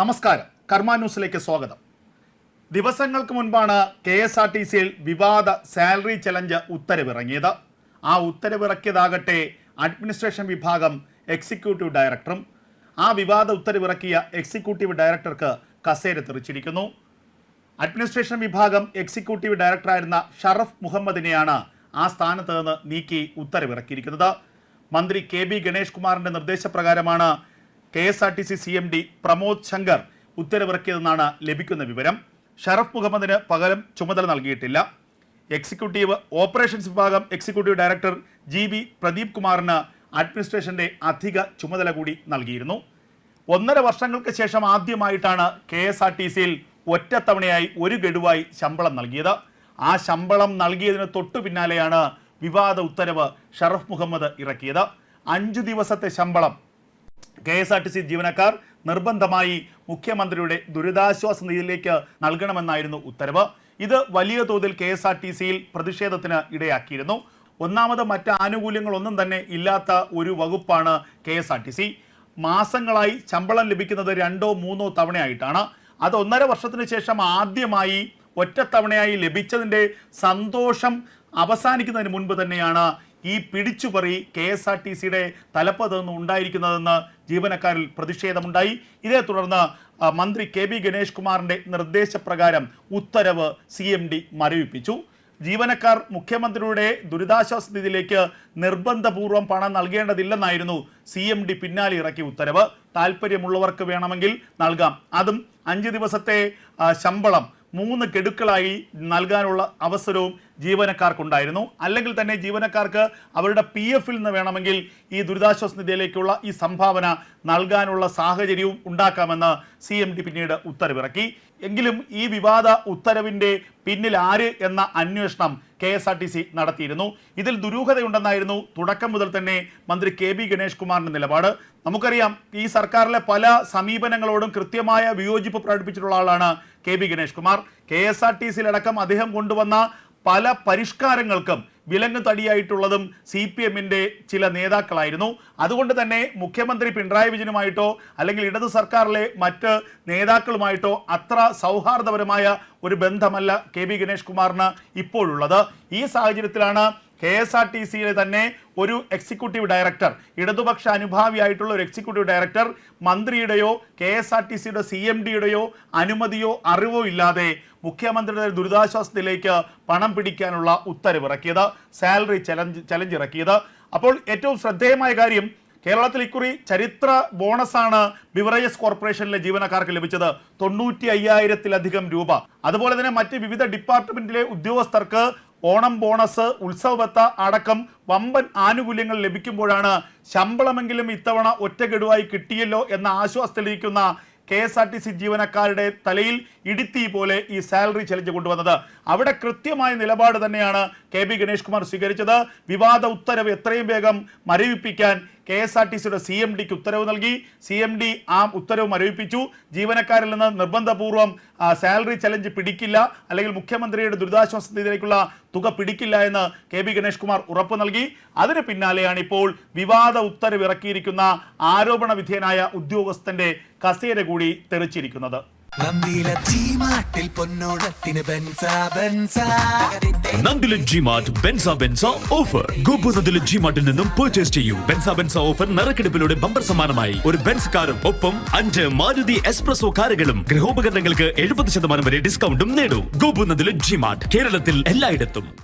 നമസ്കാരം. കർമ്മ ന്യൂസിലേക്ക് സ്വാഗതം. ദിവസങ്ങൾക്ക് മുൻപാണ് കെ എസ് ആർ ടി സിയിൽ വിവാദ സാലറി ചലഞ്ച് ഉത്തരവിറങ്ങിയത്. ആ ഉത്തരവിറക്കിയതാകട്ടെ അഡ്മിനിസ്ട്രേഷൻ വിഭാഗം എക്സിക്യൂട്ടീവ് ഡയറക്ടറും ആ വിവാദ ഉത്തരവിറക്കിയ എക്സിക്യൂട്ടീവ് ഡയറക്ടർക്ക് കസേര തെറിച്ചിരിക്കുന്നു. അഡ്മിനിസ്ട്രേഷൻ വിഭാഗം എക്സിക്യൂട്ടീവ് ഡയറക്ടറായിരുന്ന ഷറഫ് മുഹമ്മദിനെയാണ് ആ സ്ഥാനത്ത് നിന്ന് നീക്കി ഉത്തരവിറക്കിയിരിക്കുന്നത്. മന്ത്രി കെ ബി ഗണേഷ് കുമാറിന്റെ നിർദ്ദേശപ്രകാരമാണ് K S R T C C M D Pramod Shankar ഉത്തരവിറക്കിയതെന്നാണ് ലഭിക്കുന്ന വിവരം. ഷറഫ് മുഹമ്മദിന് പകരം ചുമതല നൽകിയിട്ടില്ല. എക്സിക്യൂട്ടീവ് ഓപ്പറേഷൻസ് വിഭാഗം executive director G V Pradeep കുമാറിന് അഡ്മിനിസ്ട്രേഷന്റെ അധിക ചുമതല കൂടി നൽകിയിരുന്നു. ഒന്നര വർഷങ്ങൾക്ക് ശേഷം ആദ്യമായിട്ടാണ് കെ എസ് ആർ ടി സിയിൽ ഒറ്റത്തവണയായി ഒരു ഗഡുവായി ശമ്പളം നൽകിയത്. ആ ശമ്പളം നൽകിയതിന് തൊട്ടു പിന്നാലെയാണ് വിവാദ ഉത്തരവ് ഷറഫ് മുഹമ്മദ് ഇറക്കിയത്. അഞ്ചു ദിവസത്തെ ശമ്പളം K S R T C ജീവനക്കാർ നിർബന്ധമായി മുഖ്യമന്ത്രിയുടെ ദുരിതാശ്വാസ നിധിയിലേക്ക് നൽകണമെന്നായിരുന്നു ഉത്തരവ്. ഇത് വലിയ തോതിൽ കെ എസ് ആർ ടി സിയിൽ പ്രതിഷേധത്തിന് ഇടയാക്കിയിരുന്നു. ഒന്നാമത് മറ്റ് ആനുകൂല്യങ്ങളൊന്നും തന്നെ ഇല്ലാത്ത ഒരു വകുപ്പാണ് K S R T C. മാസങ്ങളായി ശമ്പളം ലഭിക്കുന്നത് രണ്ടോ മൂന്നോ തവണയായിട്ടാണ്. അത് ഒന്നര വർഷത്തിന് ശേഷം ആദ്യമായി ഒറ്റത്തവണയായി ലഭിച്ചതിന്റെ സന്തോഷം അവസാനിക്കുന്നതിന് മുൻപ് തന്നെയാണ് ഈ പിടിച്ചുപറി കെ എസ് ആർ ടി സിയുടെ തലപ്പത്ത് നിന്ന് ഉണ്ടായിരിക്കുന്നതെന്ന് ജീവനക്കാരിൽ പ്രതിഷേധമുണ്ടായി. ഇതേ തുടർന്ന് മന്ത്രി കെ ബി ഗണേഷ് കുമാറിന്റെ നിർദ്ദേശപ്രകാരം ഉത്തരവ് സി എം ഡി മരവിപ്പിച്ചു. ജീവനക്കാർ മുഖ്യമന്ത്രിയുടെ ദുരിതാശ്വാസ നിധിയിലേക്ക് നിർബന്ധപൂർവം പണം നൽകേണ്ടതില്ലെന്നായിരുന്നു സി എം ഡി പിന്നാലെ ഇറക്കിയ ഉത്തരവ്. താല്പര്യമുള്ളവർക്ക് വേണമെങ്കിൽ നൽകാം. അതും അഞ്ച് ദിവസത്തെ ശമ്പളം മൂന്ന് ഗഡുക്കളായി നൽകാനുള്ള അവസരവും ജീവനക്കാർക്കുണ്ടായിരുന്നു. അല്ലെങ്കിൽ തന്നെ ജീവനക്കാർക്ക് അവരുടെ പി എഫിൽ നിന്ന് വേണമെങ്കിൽ ഈ ദുരിതാശ്വാസ നിധിയിലേക്കുള്ള ഈ സംഭാവന നൽകാനുള്ള സാഹചര്യവും ഉണ്ടാക്കാമെന്ന് സി പിന്നീട് ഉത്തരവിറക്കി. എങ്കിലും ഈ വിവാദ ഉത്തരവിന്റെ പിന്നിൽ ആര് എന്ന അന്വേഷണം K S R T C നടത്തിയിരുന്നു. ഇതിൽ ദുരൂഹതയുണ്ടെന്നായിരുന്നു തുടക്കം മുതൽ തന്നെ മന്ത്രി കെ ബി ഗണേഷ് കുമാറിന്റെ നിലപാട്. നമുക്കറിയാം ഈ സർക്കാരിലെ പല സമീപനങ്ങളോടും കൃത്യമായ വിയോജിപ്പ് പ്രകടിപ്പിച്ചിട്ടുള്ള ആളാണ് K B Ganesh Kumar. K S R T സിയിലടക്കം അദ്ദേഹം കൊണ്ടുവന്ന പല പരിഷ്കാരങ്ങൾക്കും വിലങ്ങ് തടിയായിട്ടുള്ളതും സി പി എമ്മിന്റെ ചില നേതാക്കളായിരുന്നു. അതുകൊണ്ട് തന്നെ മുഖ്യമന്ത്രി പിണറായി വിജയനുമായിട്ടോ അല്ലെങ്കിൽ ഇടത് സർക്കാരിലെ മറ്റ് നേതാക്കളുമായിട്ടോ അത്ര സൗഹാർദ്ദപരമായ ഒരു ബന്ധമല്ല കെ ബി ഗണേഷ് കുമാറിന് ഇപ്പോഴുള്ളത്. ഈ സാഹചര്യത്തിലാണ് കെ എസ് ആർ ടി സിയിലെ തന്നെ ഒരു എക്സിക്യൂട്ടീവ് ഡയറക്ടർ ഇടതുപക്ഷ അനുഭാവിയായിട്ടുള്ള ഒരു എക്സിക്യൂട്ടീവ് ഡയറക്ടർ മന്ത്രിയുടെയോ കെ എസ് ആർ ടി സിയുടെ സി എം ഡിയുടെയോ അനുമതിയോ അറിവോ ഇല്ലാതെ മുഖ്യമന്ത്രിയുടെ ദുരിതാശ്വാസത്തിലേക്ക് പണം പിടിക്കാനുള്ള ഉത്തരവിറക്കിയത് സാലറി ചലഞ്ച് ചലഞ്ച് ഇറക്കിയത്. അപ്പോൾ ഏറ്റവും ശ്രദ്ധേയമായ കാര്യം കേരളത്തിൽ ഇക്കുറി ചരിത്ര ബോണസാണ് ബിവറേജസ് കോർപ്പറേഷനിലെ ജീവനക്കാർക്ക് ലഭിച്ചത് തൊണ്ണൂറ്റി അയ്യായിരത്തിലധികം രൂപ. അതുപോലെ തന്നെ മറ്റ് വിവിധ ഡിപ്പാർട്ട്മെന്റിലെ ഉദ്യോഗസ്ഥർക്ക് ഓണം ബോണസ് ഉത്സവബത്ത അടക്കം വമ്പൻ ആനുകൂല്യങ്ങൾ ലഭിക്കുമ്പോഴാണ് ശമ്പളമെങ്കിലും ഇത്തവണ ഒറ്റഗഡുവായി കിട്ടിയല്ലോ എന്ന ആശ്വാസത്തിലിരിക്കുന്ന K S R T C ജീവനക്കാരുടെ തലയിൽ ഇടുത്തി പോലെ ഈ സാലറി ചലഞ്ച് കൊണ്ടുവന്നത്. അവിടെ കൃത്യമായ നിലപാട് തന്നെയാണ് കെ ബി ഗണേഷ് കുമാർ സ്വീകരിച്ചത്. വിവാദ ഉത്തരവ് എത്രയും വേഗം മരവിപ്പിക്കാൻ കെ എസ് ആർ ടി സിയുടെ സി എം ഡിക്ക് ഉത്തരവ് നൽകി. സി എം ഡി ആ ഉത്തരവ് മരവിപ്പിച്ചു. ജീവനക്കാരിൽ നിന്ന് നിർബന്ധപൂർവം സാലറി ചലഞ്ച് പിടിക്കില്ല. അല്ലെങ്കിൽ മുഖ്യമന്ത്രിയുടെ ദുരിതാശ്വാസ നിധിയിലേക്കുള്ള തുക പിടിക്കില്ല എന്ന് കെ ബി ഗണേഷ് കുമാർ ഉറപ്പ് നൽകി. അതിന് പിന്നാലെയാണ് ഇപ്പോൾ വിവാദ ഉത്തരവ് ഇറക്കിയിരിക്കുന്ന ആരോപണ വിധേയനായ ഉദ്യോഗസ്ഥന്റെ കസേര കൂടി തെറിച്ചിരിക്കുന്നത്. ഓഫർ. നിന്നും പർച്ചേസ് ചെയ്യൂ. ഓഫർ നറുക്കെടുപ്പിലൂടെ ബമ്പർ സമ്മാനമായി. ഒരു ബെൻസ് കാറും ഒപ്പം അഞ്ച് മാരുതി എക്സ്പ്രസോ കാറുകളും ഗൃഹോപകരണങ്ങൾക്ക് എഴുപത് ശതമാനം വരെ ഡിസ്കൗണ്ടും നേടൂ. ഗോപു നന്ദിലൻ ജിമാർട്ട് കേരളത്തിൽ എല്ലായിടത്തും.